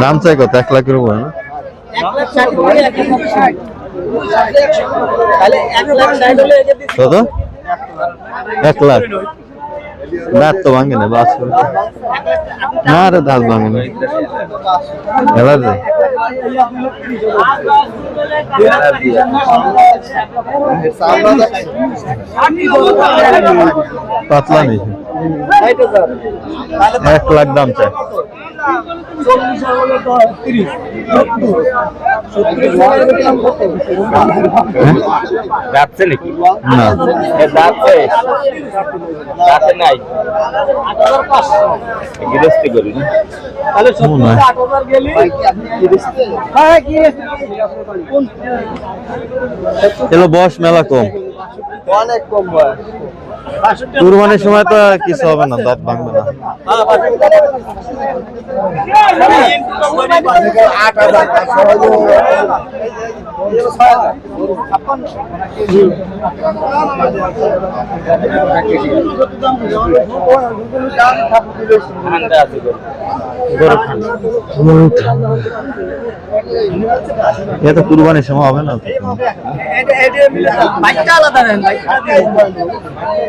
দাম চাই কত? এক লাখের উপরে না? কত? এক লাখ। দাঁত তো ভাঙে না বাস। না রে দাঁত ভাঙে না এবার রে পাতলা নেই এক লাখ দাম চাই যাচ্ছে নাকি? না। যাচ্ছে। যাচ্ছে নাই। গৃহস্থী করি না। হয়। বয়স মেলা কম। অনেক কম বয়স। কুরবানির সময় তো কিছু হবে না দাঁত ভাঙবে না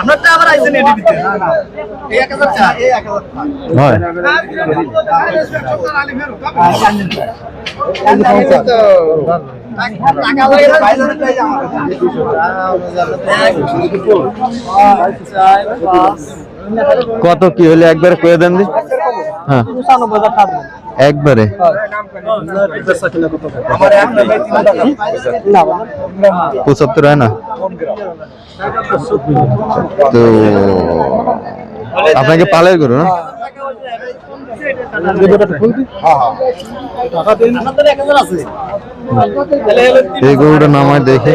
আমরা তো আবার আইসেন এটি দিতে এই এক হাজার চা এই এক হয় কত কি হলে একবারে কয়ে দেন দি? হ্যাঁ। একবারে। পঁচাত্তর হয় না? তো আপনাকে পালের করো না? এই গরুটা নামায় দেখে।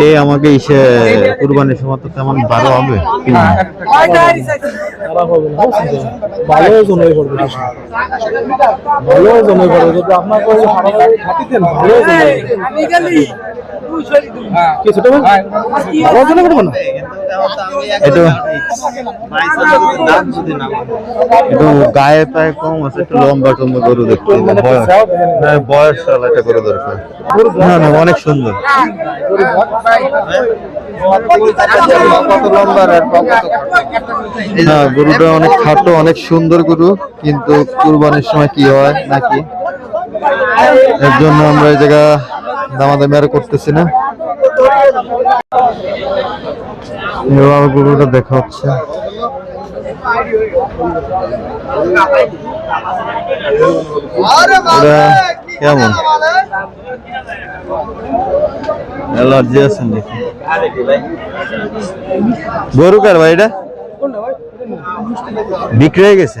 এ আমাকে ইসে কুরবানির সময় তো তেমন ভালো হবে? ভালো জমে পড়বে। ভালো জমে পড়বে। যদি আপনার না? একটু একটু গায়ে পায়ে কম আছে একটু লম্বা টম্বা গরু দেখতে বয়স না, একটা গরু দরকার। না না অনেক সুন্দর। না গরুটা অনেক খাটো অনেক সুন্দর গরু কিন্তু কুরবানির সময় কি হয় নাকি? এর জন্য আমরা এই জায়গা দামাদামি আর করতেছি না। এবার গরুটা দেখা হচ্ছে। কেমন? অ্যালার্জি আছে নাকি গরু কার ভাই এটা? বিক্রি হয়ে গেছে।